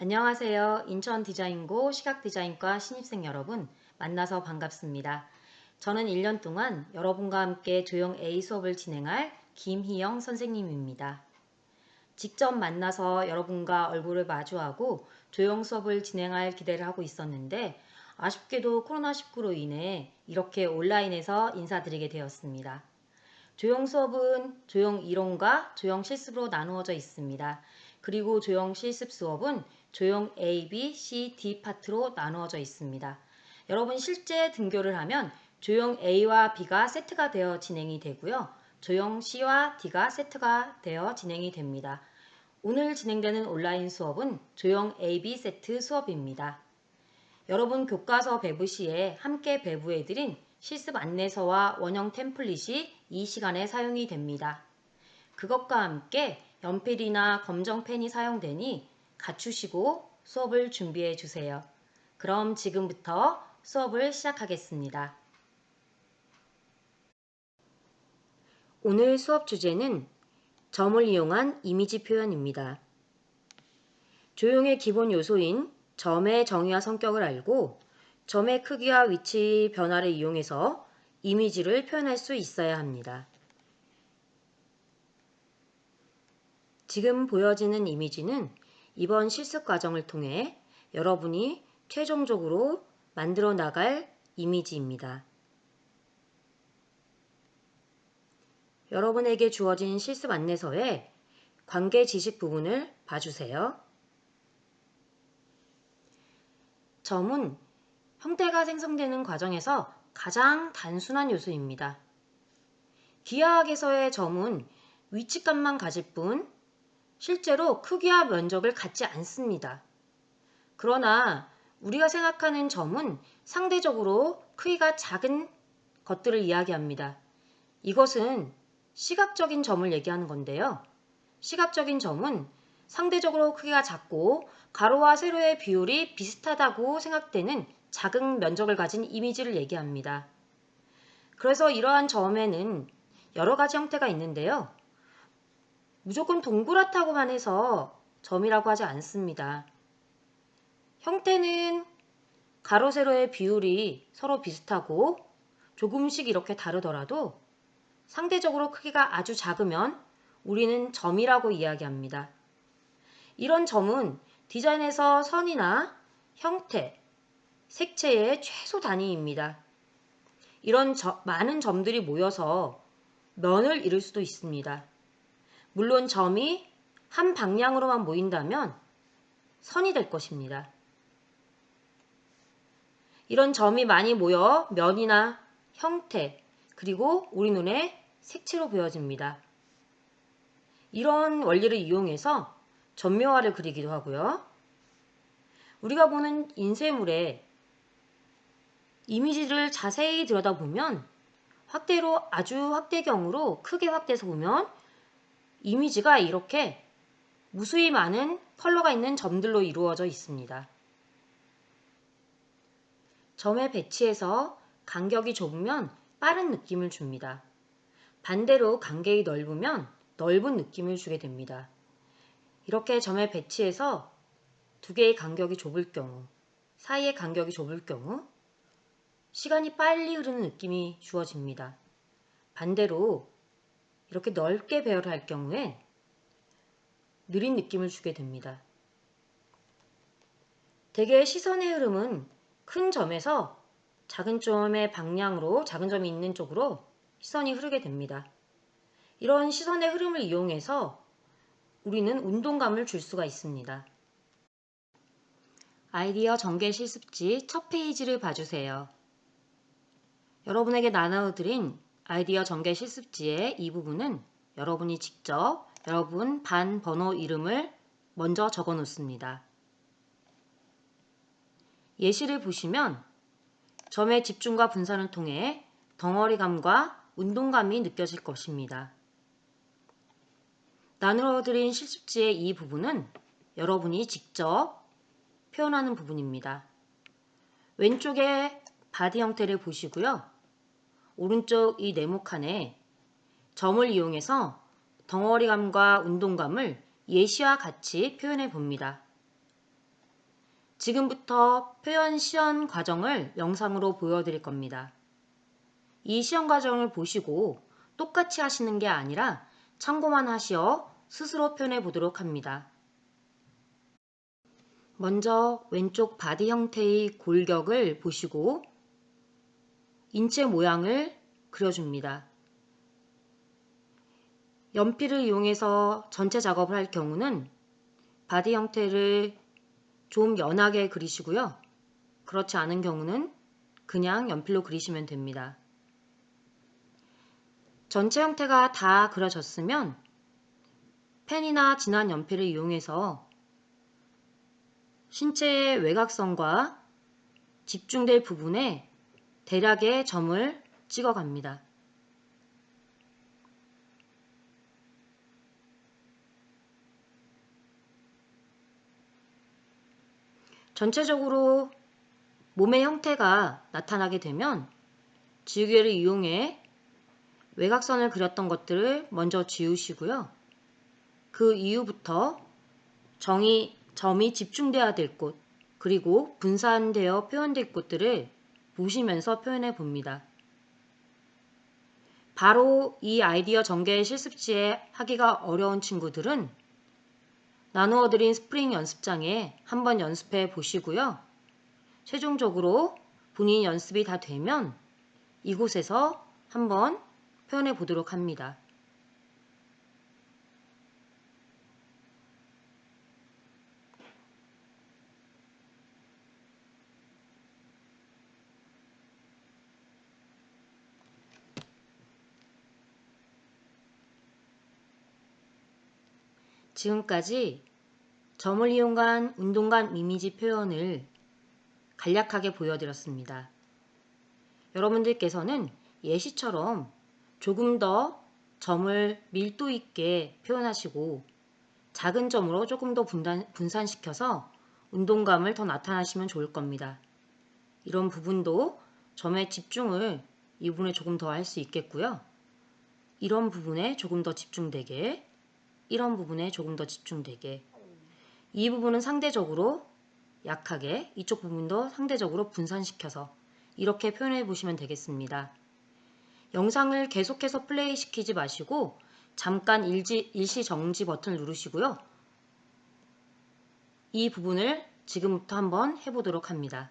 안녕하세요. 인천 디자인고 시각 디자인과 신입생 여러분 만나서 반갑습니다. 저는 1년 동안 여러분과 함께 조형 A 수업을 진행할 김희영 선생님입니다. 직접 만나서 여러분과 얼굴을 마주하고 조형 수업을 진행할 기대를 하고 있었는데 아쉽게도 코로나19로 인해 이렇게 온라인에서 인사드리게 되었습니다. 조형 수업은 조형 이론과 조형 실습으로 나누어져 있습니다. 그리고 조형 실습 수업은 조형 A, B, C, D 파트로 나누어져 있습니다. 여러분 실제 등교를 하면 조형 A와 B가 세트가 되어 진행이 되고요. 조형 C와 D가 세트가 되어 진행이 됩니다. 오늘 진행되는 온라인 수업은 조형 AB 세트 수업입니다. 여러분 교과서 배부 시에 함께 배부해드린 실습 안내서와 원형 템플릿이 이 시간에 사용이 됩니다. 그것과 함께 연필이나 검정펜이 사용되니 갖추시고 수업을 준비해 주세요. 그럼 지금부터 수업을 시작하겠습니다. 오늘 수업 주제는 점을 이용한 이미지 표현입니다. 조형의 기본 요소인 점의 정의와 성격을 알고 점의 크기와 위치 변화를 이용해서 이미지를 표현할 수 있어야 합니다. 지금 보여지는 이미지는 이번 실습 과정을 통해 여러분이 최종적으로 만들어 나갈 이미지입니다. 여러분에게 주어진 실습 안내서에 관계 지식 부분을 봐주세요. 점은 형태가 생성되는 과정에서 가장 단순한 요소입니다. 기하학에서의 점은 위치값만 가질 뿐 실제로 크기와 면적을 갖지 않습니다. 그러나 우리가 생각하는 점은 상대적으로 크기가 작은 것들을 이야기합니다. 이것은 시각적인 점을 얘기하는 건데요. 시각적인 점은 상대적으로 크기가 작고 가로와 세로의 비율이 비슷하다고 생각되는 작은 면적을 가진 이미지를 얘기합니다. 그래서 이러한 점에는 여러 가지 형태가 있는데요. 무조건 동그랗다고만 해서 점이라고 하지 않습니다. 형태는 가로, 세로의 비율이 서로 비슷하고 조금씩 이렇게 다르더라도 상대적으로 크기가 아주 작으면 우리는 점이라고 이야기합니다. 이런 점은 디자인에서 선이나 형태, 색채의 최소 단위입니다. 이런 저, 많은 점들이 모여서 면을 이룰 수도 있습니다. 물론 점이 한 방향으로만 모인다면 선이 될 것입니다. 이런 점이 많이 모여 면이나 형태, 그리고 우리 눈에 색채로 보여집니다. 이런 원리를 이용해서 점묘화를 그리기도 하고요. 우리가 보는 인쇄물에 이미지를 자세히 들여다보면 확대로 아주 확대경으로 크게 확대해서 보면 이미지가 이렇게 무수히 많은 컬러가 있는 점들로 이루어져 있습니다. 점의 배치에서 간격이 좁으면 빠른 느낌을 줍니다. 반대로 간격이 넓으면 넓은 느낌을 주게 됩니다. 이렇게 점의 배치에서 두 개의 간격이 좁을 경우, 사이의 간격이 좁을 경우 시간이 빨리 흐르는 느낌이 주어집니다. 반대로 이렇게 넓게 배열을 할 경우에 느린 느낌을 주게 됩니다. 대개 시선의 흐름은 큰 점에서 작은 점의 방향으로 작은 점이 있는 쪽으로 시선이 흐르게 됩니다. 이런 시선의 흐름을 이용해서 우리는 운동감을 줄 수가 있습니다. 아이디어 전개 실습지 첫 페이지를 봐주세요. 여러분에게 나눠드린 아이디어 전개 실습지의 이 부분은 여러분이 직접 여러분 반 번호 이름을 먼저 적어 놓습니다. 예시를 보시면 점의 집중과 분산을 통해 덩어리감과 운동감이 느껴질 것입니다. 나누어 드린 실습지의 이 부분은 여러분이 직접 표현하는 부분입니다. 왼쪽에 바디 형태를 보시고요. 오른쪽 이 네모칸에 점을 이용해서 덩어리감과 운동감을 예시와 같이 표현해 봅니다. 지금부터 표현 시연 과정을 영상으로 보여드릴 겁니다. 이 시연 과정을 보시고 똑같이 하시는 게 아니라 참고만 하시어 스스로 표현해 보도록 합니다. 먼저 왼쪽 바디 형태의 골격을 보시고 인체 모양을 그려줍니다. 연필을 이용해서 전체 작업을 할 경우는 바디 형태를 좀 연하게 그리시고요. 그렇지 않은 경우는 그냥 연필로 그리시면 됩니다. 전체 형태가 다 그려졌으면 펜이나 진한 연필을 이용해서 신체의 외곽선과 집중될 부분에 대략의 점을 찍어갑니다. 전체적으로 몸의 형태가 나타나게 되면 지우개를 이용해 외곽선을 그렸던 것들을 먼저 지우시고요. 그 이후부터 정이, 점이 집중되어야 될 곳, 그리고 분산되어 표현될 곳들을 보시면서 표현해 봅니다. 바로 이 아이디어 전개 실습지에 하기가 어려운 친구들은 나누어 드린 스프링 연습장에 한번 연습해 보시고요. 최종적으로 본인 연습이 다 되면 이곳에서 한번 표현해 보도록 합니다. 지금까지 점을 이용한 운동감 이미지 표현을 간략하게 보여드렸습니다. 여러분들께서는 예시처럼 조금 더 점을 밀도 있게 표현하시고 작은 점으로 조금 더 분단, 분산시켜서 운동감을 더 나타나시면 좋을 겁니다. 이런 부분도 점의 집중을 이 부분에 조금 더 할 수 있겠고요. 이런 부분에 조금 더 집중되게 이런 부분에 조금 더 집중되게 이 부분은 상대적으로 약하게 이쪽 부분도 상대적으로 분산시켜서 이렇게 표현해 보시면 되겠습니다. 영상을 계속해서 플레이 시키지 마시고 잠깐 일지, 일시 정지 버튼을 누르시고요. 이 부분을 지금부터 한번 해보도록 합니다.